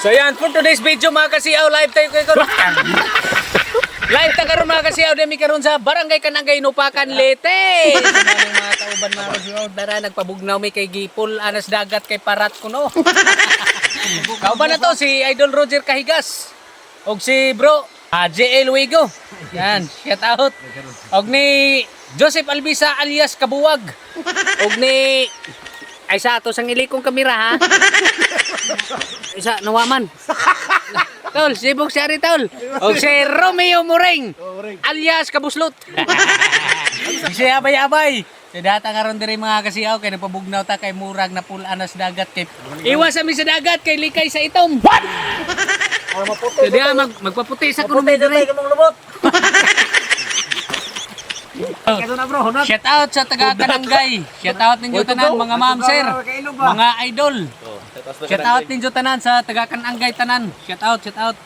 So yan, for today's video mga kasiyaw, live tayo kay karon. live ta karon mga kasiyaw, demi karon sa Barangay Kanangay Nupakan Leyte. Sumaming mga kauban mga kasiyaw, dara nagpabugnaw mi kay Gipol anas dagat kay parat kuno. kauban na to si Idol Roger Kahigas. Og si bro ah, JL Wigo. Yan, shout out. Og ni Joseph Albisa alias Kabuwag. Og ni ay sa ato sang ilikong kamera ha. Isa nawaman. Tol, sibog siya rin tol. O si Romeo Mureng, alias Kabuslot. si abay-abay. Si data karon diri mga kasiyaw kay napabugnaw ta kay murag na pulaan na sa dagat kay iwas sa mi sa dagat kay likay sa itom. What? Jadi mag magpaputi sa kuno diri. Shout out sa taga Kanangay. Shout out ninyo tanan mga ma'am sir, mga idol. Shout out ninyo tanan sa taga Kanangay tanan. Shout out, shout out.